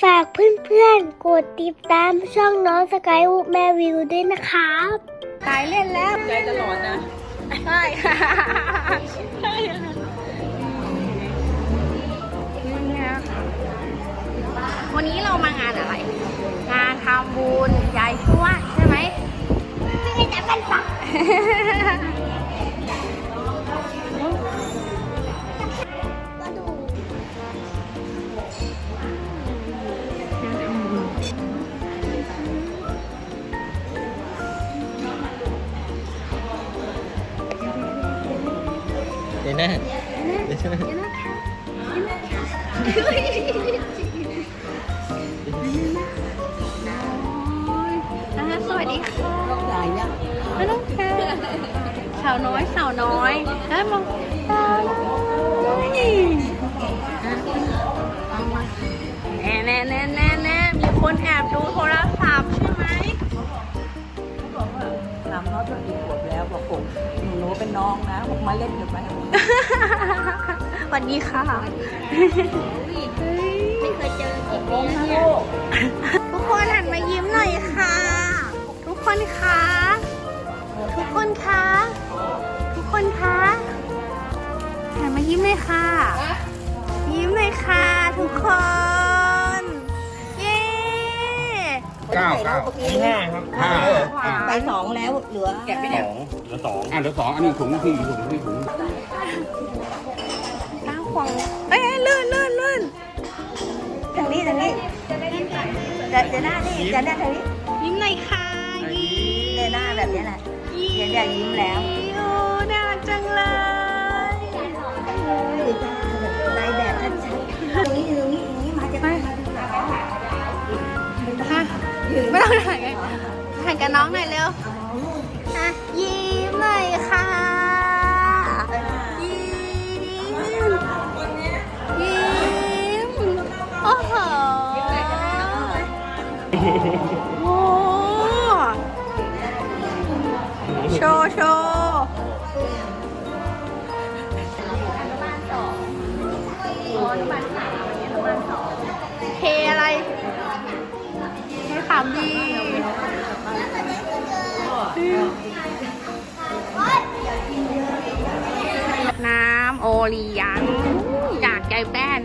ฝากเพื่อนๆ กดติดตามช่องน้องสกายวูแม่วิวด้วยนะครับตายเล่นแล้ว ใจตลอดนะ ใช่ เดี๋ยวนะเดี๋ยวนะอ่าสวัสดีค่ะต้องจ่ายยังไม่ต้องค่ะสาวน้อยสาวน้อยแล้วมองตาแน่แน่แน่แน่แน่มีคนแอบดูโท นูเป็นน้องนะบอกมาเล่นกันไหมสวัสดีค่ะ ไม่เคยเจอกี่ปีนะแล้วลูกทุกคนหันมายิ้มหน่อยค่ะ ทุกคนคะทุกคนคะทุกคนคะหันมายิ้มเลยค่ะ ยิ้มเลยค่ะ ทุกคน เก้าเก้าห้าครับห้าไปสองแล้วเหลือแกะไปสเนี่ยองเหลือสองอะเหลือสองอันนี้ถุงที่ถุงที่ถุงตั้งขวางเอ้ยลื่นลื่นลื่นทางนี้ทางนี้เดี๋ยวเดี๋ยวหน้านี่เดี๋ยวหน้าทางนี้ยิ้มหน่อยค่ะยิ้เดี๋ยวหน้าแบบนี้แหละเดี๋ยวเดี๋ยวยิ้มแล้วโอ้น่ารักจังเลยนายแบบชัดๆตรงนี้ตรงนี้ตรงนี้มาจะไปค่ะ ไม่ต้องถ่ายไงถ่ายกับน้องหน่อยเร็วอะยิ้มหน่อยค่ะยิ้มยิ้มโอ้โหโอ้โชว์โชว์ เลียงจากใจแป้น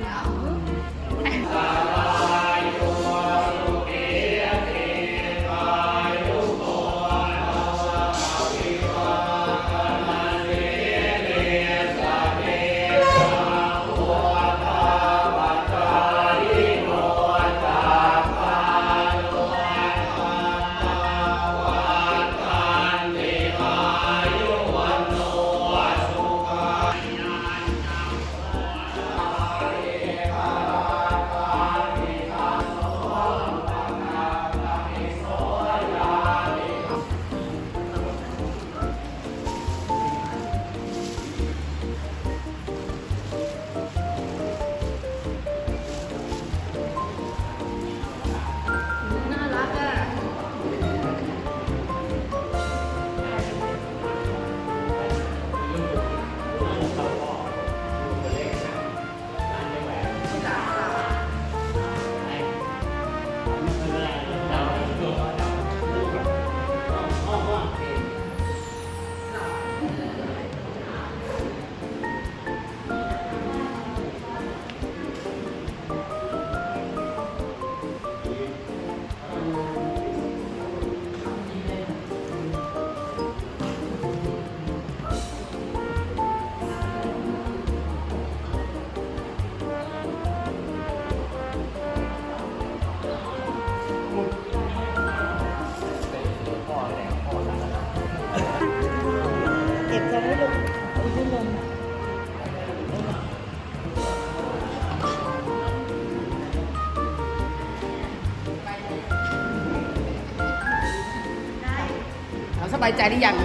ายใจหรือยัง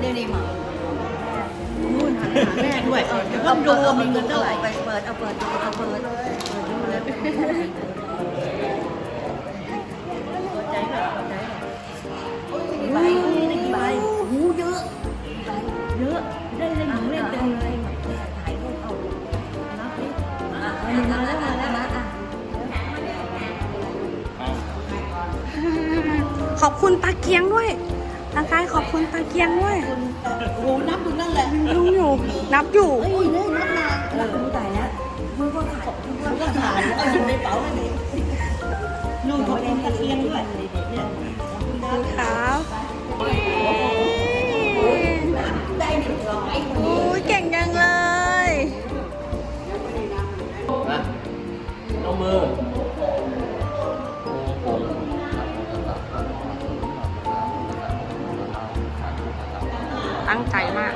เดี๋ยวนี้มานู่นหาแม่ด้วยเออเดี๋ยวต้องดูว่ามีเงินเท่าไหร่ไปเปิดเอาเปิดดูเอาเปิดเปิดดูเลยใจแบบใจแบบ อบคุณตาเกียงด้วยตากายขอบคุณตาเกียงด้วยโอ้นับดูนั่นแหละดูอยู่ นับอยู่เฮ้ยเนี่ยนับนานนับดูตายแล้วมือก็ขาดมือก็ขาดเอาอยู่ในเป๋าเลยนี่นู่นเขาเองตะเกียงด้วยเนี่ยครับได้หนึ่งร้อยโอ้ยเก่งจังเลยนะเอามือโอ้ ตั้งใจมาก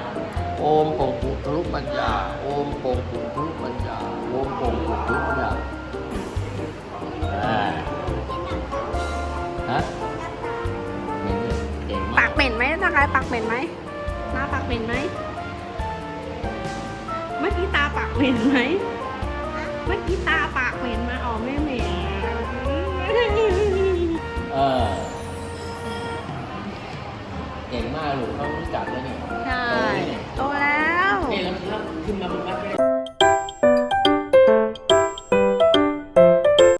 โอมโป่งปุทะลุปัญญา โอมโป่งปุทะลุปัญญา โอมโป่งปุทะลุปัญญาอ่าฮะเก่งเลยเก่งมาปาก กเหม็นไหมตากายปากเหม็นไหมหน้าปากเหม็นไหมเมื่อกี้ตาปากเหม็นไหมเมื่อกี้ตาปากเหม็นไหมอ๋อไม่เหม็น เออ หนูเขารู้จักแล้วนี่ ใช่